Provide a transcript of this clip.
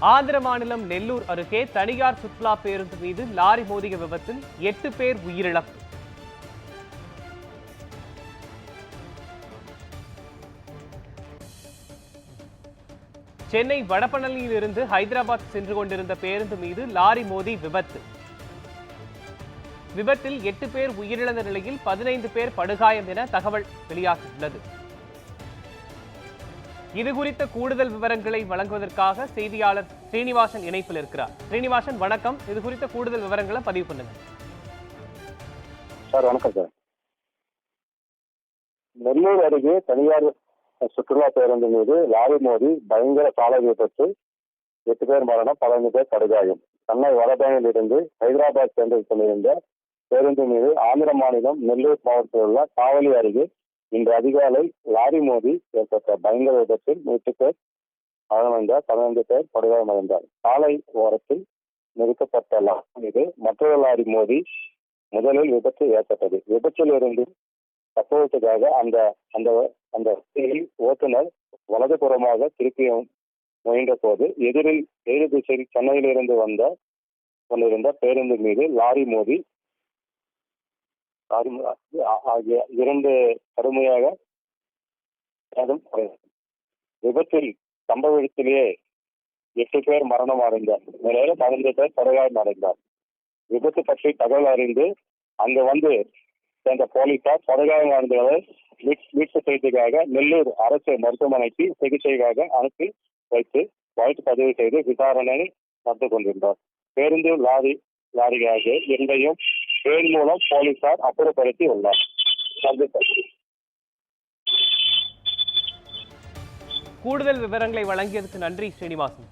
ஆந்திர மாநிலம் நெல்லூர் அருகே தனியார் சுற்றுலா பேருந்து மீது லாரி மோதிய விபத்தில் எட்டு பேர் உயிரிழப்பு. சென்னை வடபழனியில் இருந்து ஹைதராபாத் சென்று கொண்டிருந்த பேருந்து மீது லாரி மோதி விபத்து. விபத்தில் எட்டு பேர் உயிரிழந்த நிலையில் பதினைந்து பேர் படுகாயம் என தகவல் வெளியாகியுள்ளது. இது குறித்த கூடுதல் விவரங்களை வழங்குவதற்காக செய்தியாளர் ஸ்ரீனிவாசன் இணைப்பில் இருக்கிறார். ஸ்ரீனிவாசன் வணக்கம். இது குறித்த கூடுதல் விவரங்களை பதிவு பண்ணுங்க சார் வணக்கம் சார். நெல்லூர் அருகே தனியார் சுற்றுலா பேருந்து மீது லாரி மோதி பயங்கர சாலை விபத்து. எட்டு பேர் மரணம் பதினைந்து பேர் படுகாயம். சென்னை வடபழனியில் இருந்து ஹைதராபாத் சென்று கொண்டிருந்த பேருந்து மீது ஆந்திர மாநிலம் நெல்லூர் மாவட்டத்தில் உள்ள காவலி அருகே இன்று அதிகாலை லாரி மோதி ஏற்பட்ட பயங்கர விபத்தில் நூற்று பேர் மரணமடைந்தார் பதினைந்து பேர் படுகாயமடைந்தார் சாலை ஓரத்தில் நிறுத்தப்பட்ட லாரி மீது மற்றொரு லாரி மோதி முதலில் விபத்து ஏற்பட்டது. விபத்தில் இருந்து தப்புவதற்காக அந்த அந்த அந்த ஓட்டுநர் வலதுபுறமாக திருப்பி முயன்ற போது எதிரில் எதிர் திசையில் சென்னையிலிருந்து வந்த கொண்டிருந்த பேருந்து மீது லாரி மோதி ஆகிய இரண்டு கடுமையாக விபத்தில் சம்பவ இடத்திலேயே எட்டு பேர் மரணம் அடைந்தார். நிலையில பதினைந்து பேர் படுகாயம் அடைந்தார். விபத்து பற்றி தகவல் அறிந்து அங்க வந்து சேர்ந்த போலீசார் படுகாயம் அடைந்தவரை மீட்பு செய்திக்காக நெல்லூர் அரசு மருத்துவமனைக்கு சிகிச்சைக்காக அனுப்பி வைத்து வழக்கு பதிவு செய்து விசாரணை நடந்து கொண்டிருந்தார். பேருந்து லாரி லாரி ஆகிய இரண்டையும் பேர் மூலம் போலீசார் அப்புறப்படுத்தி உள்ளார் கூடுதல் விவரங்களை வழங்கியதுக்கு நன்றி ஸ்ரீனிவாசன்.